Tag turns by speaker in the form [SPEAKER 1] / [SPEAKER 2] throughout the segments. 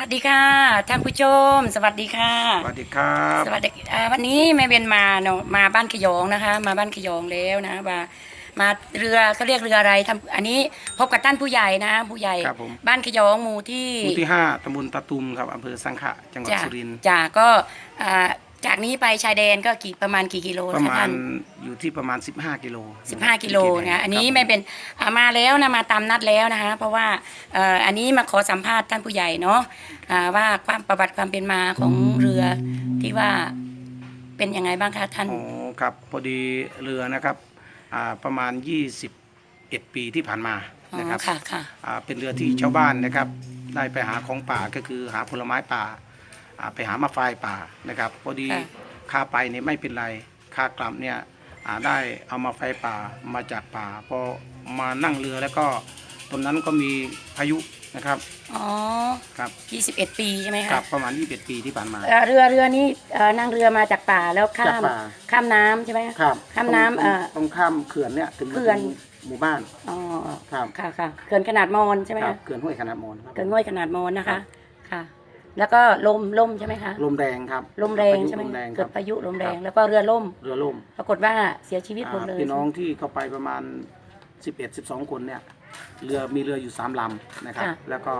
[SPEAKER 1] วัสดีค่ะท่านผู้ชม สวัสดีค่ะ
[SPEAKER 2] สวัสดีครับ
[SPEAKER 1] สวัสดีอ่าวันนี้แม่เบนมาเนาะมาบ้านขยองนะคะ มาบ้านขยองแล้วนะมามาเรือเขาเรียกเรืออะไรทำอันนี้พบกับท่านผู้ใหญ่นะผู้ใหญ่
[SPEAKER 2] ครับผม
[SPEAKER 1] บ้านขยองหมู่ที่
[SPEAKER 2] หมู่ที่ห้าตำบลตะตุมครับอำเภอสังขะจังหวัด
[SPEAKER 1] จ้ะ
[SPEAKER 2] สุรินทร์
[SPEAKER 1] จ้ะก็อ่า จากนี้ไปชายแดนก็กี่ประมาณกี่กิโล
[SPEAKER 2] ประ
[SPEAKER 1] คะ
[SPEAKER 2] มา
[SPEAKER 1] ท่า
[SPEAKER 2] ณ
[SPEAKER 1] น
[SPEAKER 2] อยู่ที่ประมาณ 15 กิโล
[SPEAKER 1] สิบห้ากิโล
[SPEAKER 2] ที่เขต
[SPEAKER 1] นะอันนี้
[SPEAKER 2] ครับ
[SPEAKER 1] ไม่เป็นอ่ามาแล้วนะมาตามนัดแล้วนะคะ เพราะว่าเอ่ออันนี้มาขอสัมภาษณ์ท่านผู้ใหญ่เนาะอ่าว่าความประวัติความเป็นมาของเรือที่ว่าเป็นยังไงบ้างคะท่าน
[SPEAKER 2] อ๋อครับพอดีเรือนะครับอ่าประมาณ 21 ปีที่ผ่านมา
[SPEAKER 1] อ๋อ
[SPEAKER 2] นะครับ
[SPEAKER 1] ค่ะค่ะ
[SPEAKER 2] อ่าเป็นเรือที่ชาวบ้านนะครับ ได้ไปหาของป่าก็คือหาผลไม้ป่าอ่า ไปหามาไฟป่านะครับพอดี
[SPEAKER 1] ค่ะ
[SPEAKER 2] ค่าไปเนี่ยไม่เป็นไรค่ากลับเนี่ยอ่าได้เอามาไฟป่ามาจากป่าพอมานั่งเรือแล้วก็ตรงนั้นก็มีพายุนะครับ
[SPEAKER 1] อ๋อ
[SPEAKER 2] ครับ
[SPEAKER 1] ยี่สิบเอ็ดปีใช่ไหม
[SPEAKER 2] ครั
[SPEAKER 1] คะ
[SPEAKER 2] บประมาณ21ปีที่ผ่านมา
[SPEAKER 1] เอ่อเรือเรือนี้เอ่อนั่งเรือมาจากป่าแล้วข้า
[SPEAKER 2] จาก
[SPEAKER 1] ม
[SPEAKER 2] ป่า
[SPEAKER 1] ข้ามน้ำใช่ไหมคะ
[SPEAKER 2] ครับ
[SPEAKER 1] ข้ามน้ำ
[SPEAKER 2] ตรง
[SPEAKER 1] เอ่อ
[SPEAKER 2] ตรงข้ามเขื่อนเนี่ยถึง
[SPEAKER 1] เขื่อน
[SPEAKER 2] หมู่บ้าน
[SPEAKER 1] อ๋อ
[SPEAKER 2] ครับ
[SPEAKER 1] ค่ะค่ะเขื่อนขนาดมอนใช่ไหม
[SPEAKER 2] ครั
[SPEAKER 1] คะ
[SPEAKER 2] บเขื่อนห้วยขนาดมอนครับ
[SPEAKER 1] เขื่อนง่อยขนาดมอนนะ
[SPEAKER 2] ครั
[SPEAKER 1] คะ
[SPEAKER 2] บ
[SPEAKER 1] ค่ะ แล้วก็ลมลมใช่ไหมคะ
[SPEAKER 2] ลมแรงครับ
[SPEAKER 1] ลมแรง
[SPEAKER 2] พายุ
[SPEAKER 1] ใช่ไหม
[SPEAKER 2] ลมแรงค
[SPEAKER 1] เกิ
[SPEAKER 2] รั
[SPEAKER 1] ด
[SPEAKER 2] บ
[SPEAKER 1] พายุลมแรง
[SPEAKER 2] ครับ
[SPEAKER 1] แล้วก็เรือล่ม
[SPEAKER 2] เรือล่ม
[SPEAKER 1] ปรากฏว่าเสียชีวิตหมด
[SPEAKER 2] อ่า
[SPEAKER 1] เลย
[SPEAKER 2] พี่น้องที่เข้าไปประมาณ 11 12 คนเนี่ยเรือมีเรืออยู่3ลำนะครับ
[SPEAKER 1] ค่ะ
[SPEAKER 2] แล้วก็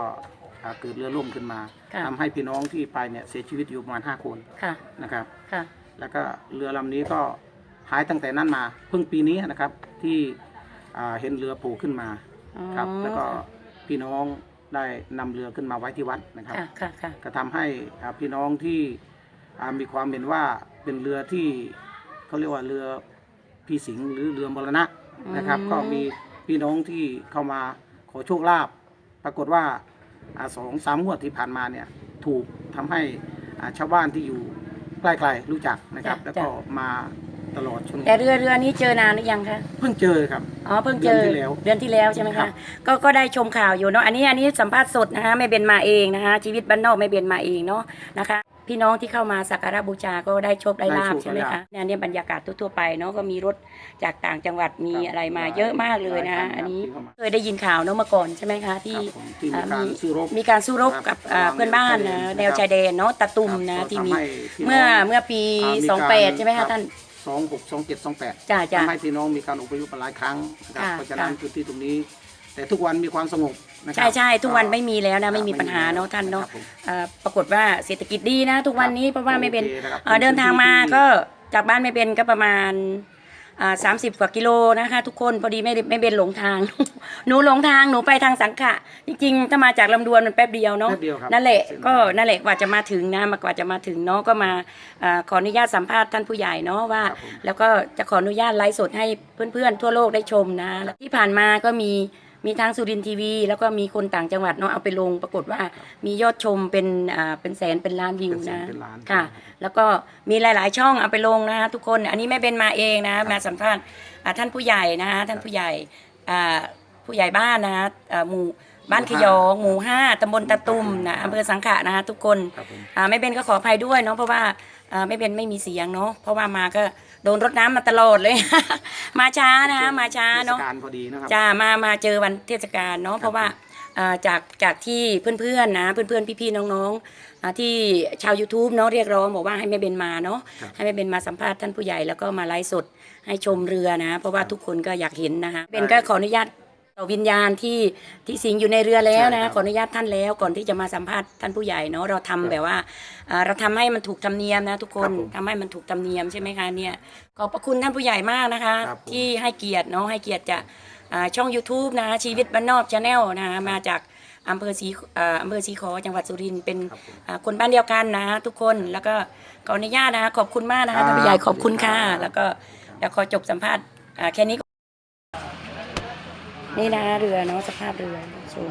[SPEAKER 2] อ่าเกิดเรือล่มขึ้นมา
[SPEAKER 1] ค่ะ
[SPEAKER 2] ทำให้พี่น้องที่ไปเนี่ยเสียชีวิตอยู่ประมาณ 5 คน
[SPEAKER 1] ค่ะ
[SPEAKER 2] นะครับ
[SPEAKER 1] ค่ะ
[SPEAKER 2] แล้วก็เรือลำนี้ก็หายตั้งแต่นั้นมาเพิ่งปีนี้นะครับที่อ่าเห็นเรือโผล่ขึ้นมา
[SPEAKER 1] อ๋อ
[SPEAKER 2] ครับแล้วก็พี่น้อง ได้นำเรือขึ้นมาไว้ที่วัดนะครับ
[SPEAKER 1] ค่ะค่ะค่ะ
[SPEAKER 2] ก็ทำให้อ่าพี่น้องที่อ่ามีความเห็นว่าเป็นเรือที่เขาเรียกว่าเรือพี่สิงห์หรือเรือมรณะนะครับ
[SPEAKER 1] อืม
[SPEAKER 2] ก็มีพี่น้องที่เข้ามาขอโชคลาภปรากฏว่าอ่าสองสามงวดที่ผ่านมาเนี่ยถูกทำให้อ่าชาวบ้านที่อยู่ใกล้ๆรู้จักนะครับ แล้วก็มา ตลอดช่วง
[SPEAKER 1] แต่เรือเรือนี้เจอนานหรือยังคะ
[SPEAKER 2] เพิ่งเจอครับ
[SPEAKER 1] อ๋อเพิ่งเจอ
[SPEAKER 2] เดือนที่แล้ว
[SPEAKER 1] เดือนที่แล้วใช่ไหม
[SPEAKER 2] ครั
[SPEAKER 1] คะ
[SPEAKER 2] บ
[SPEAKER 1] ก็ก็ได้ชมข่าวอยู่เนาะอันนี้อันนี้สัมภาษณ์สดนะคะไม่เบนมาเองนะคะ ชีวิตบ้านนอกไม่เบนมาเองเนาะนะคะ พี่น้องที่เข้ามาสักการะบูชาก็ได้โชคได้ลาบใช่ไหมคะเนี่ยเนี่ยบรรยากาศทั่วๆไปเนาะก็มีรถจากต่างจังหวัดมีอะไรมาเยอะมากเลยนะอันนี้เคยได้ยินข่าวเนาะเมื่อก่อนใช่ไหมคะที่
[SPEAKER 2] ครับผมที่มี
[SPEAKER 1] อ่า
[SPEAKER 2] การสู้รบ
[SPEAKER 1] มีการสู้รบกับ
[SPEAKER 2] ครับ
[SPEAKER 1] อ่าเพื่อนบ้านนะ
[SPEAKER 2] ระหว่าง
[SPEAKER 1] แนวชายแดนเนาะตะตุ่ม
[SPEAKER 2] ครับ
[SPEAKER 1] นะ
[SPEAKER 2] ก็
[SPEAKER 1] ที่มี
[SPEAKER 2] ทำให้พี่น้
[SPEAKER 1] เมื่อเมื่อปี
[SPEAKER 2] อ่ามี
[SPEAKER 1] สอง
[SPEAKER 2] การ
[SPEAKER 1] แปดใช่ไหม
[SPEAKER 2] ครั
[SPEAKER 1] คะ
[SPEAKER 2] บ
[SPEAKER 1] ท่าน
[SPEAKER 2] ส องหกสองเจ็ดสองแปด
[SPEAKER 1] จ้าจ้า
[SPEAKER 2] ทำให้พี่น้องมีการอพยพหลายครั้งนะครับ
[SPEAKER 1] ค่ะ
[SPEAKER 2] เพราะฉะนั้น
[SPEAKER 1] ค่ะ
[SPEAKER 2] พื้นที่ตรงนี้ แต่ทุกวันมีความสงบนะครั
[SPEAKER 1] ใช่ใช่ทุกวันไม่มีแล้วนะ
[SPEAKER 2] ค
[SPEAKER 1] ไม่
[SPEAKER 2] รับ
[SPEAKER 1] มีปัญหาเนาะท่านเนาะ
[SPEAKER 2] ครับผม
[SPEAKER 1] เอ่อปรากฏว่าเศรษฐกิจดีนะ ทุกวันนี้เพราะว่าไม่เป็น
[SPEAKER 2] โอเคนะครับ
[SPEAKER 1] เอ่อเดินทางมา
[SPEAKER 2] เป็นพื้นที่
[SPEAKER 1] ก็จากบ้านไม่เป็นก็ประมาณ สามสิบกว่ากิโลนะคะ ทุกคนพอดีไม่ได้ไม่เป็นหลงทาง หนูหลงทางหนูไปทางสังขะจริงๆถ้ามาจากลำดวนมันแป๊บเดียวเนาะ
[SPEAKER 2] แป๊บเดียวครับ
[SPEAKER 1] นั่นแหละ
[SPEAKER 2] เส้นทาง
[SPEAKER 1] ก็นั่นแหละกว่าจะมาถึงนะมากว่าจะมาถึงเนาะก็มาเอ่อขออนุญาตสัมภาษณ์ท่านผู้ใหญ่เนาะว่า
[SPEAKER 2] ครับผม
[SPEAKER 1] แล้วก็จะขออนุญาตไลฟ์สดให้เพื่อนๆทั่วโลกได้ชมนะแล้วที่ผ่านมาก็มี มีทางสุรินทร์ทีวี แล้วก็มีคนต่างจังหวัดเนาะเอาไปลงปรากฏว่ามียอดชมเป็นอ่าเป็นแสนเป็นล้านวิว
[SPEAKER 2] เป็นแสน
[SPEAKER 1] นะ
[SPEAKER 2] เป็นล้าน
[SPEAKER 1] ค่ะ แล้วก็มีหลาย ๆ ช่องเอาไปลงนะทุกคนอันนี้ไม่เป็นมาเองนะมาสัมภาษณ์อ่าท่านผู้ใหญ่นะท่านผู้ใหญ่อ่าผู้ใหญ่บ้านนะอ่าหมู่ บ้านขยองหมู่ห้าตำบลตะตุ่มนะอำเภอสังขะนะทุกคน
[SPEAKER 2] ครับผม
[SPEAKER 1] อ่าไม่เป็นก็ขออภัยด้วยเนาะเพราะว่าอ่าไม่เป็นไม่มีเสียงเนาะเพราะว่ามาก็โดนรดน้ำมาตลอดเลย มาช้านะมาช้าเนาะ
[SPEAKER 2] ทศกลพอดีนะครับ
[SPEAKER 1] จะมามาเจอวันเทศกาลเนาะเพราะว่าอ่าจากจากที่เพื่อนๆนะเพื่อนๆพี่ๆน้องๆอ่าที่ชาว YouTube เนาะเรียกร้องบอกว่าให้แม่เบนมาเนาะ
[SPEAKER 2] ครับ
[SPEAKER 1] ให้แม่เบนมาสัมภาษณ์ท่านผู้ใหญ่แล้วก็มาไลฟ์สดให้ชมเรือนะ เพราะว่าทุกคนก็อยากเห็นนะคะเบนก็ขออนุญาต ต่อวิญญาณที่ที่สิงอยู่ในเรือแล้วนะขออนุญาตท่านแล้วก่อนที่จะมาสัมภาษณ์ท่านผู้ใหญ่เนาะเราทำแบบว่าอ่าเราทำให้มันถูกธรรมเนียมนะทุกคนทำให้มันถูกธรรมเนียมใช่ไหมคะเนี่ยขอบพระคุณท่านผู้ใหญ่มากนะคะ
[SPEAKER 2] ครับผม
[SPEAKER 1] ที่ให้เกียรติเนาะให้เกียรติจะอ่าช่อง YouTube นะชีวิตบ้านนอกชาแนลนะมาจากอำเภอศรีอ่าอำเภอศรีขอจังหวัดสุรินทร์เป็น
[SPEAKER 2] ครับผม
[SPEAKER 1] อ่าคนบ้านเดียวกันนะ ทุกคนแล้วก็ขออนุญาตนะขอบคุณมากนะ
[SPEAKER 2] ครั
[SPEAKER 1] คะ
[SPEAKER 2] บ
[SPEAKER 1] ท่านผู้ใหญ่ขอบคุณค่ะ
[SPEAKER 2] ครับ
[SPEAKER 1] แล้วก็เดี๋ยวขอจบสัมภาษณ์อ่าแค่นี้ก่อ นี่นะเรือเนาะสภาพเรือสวย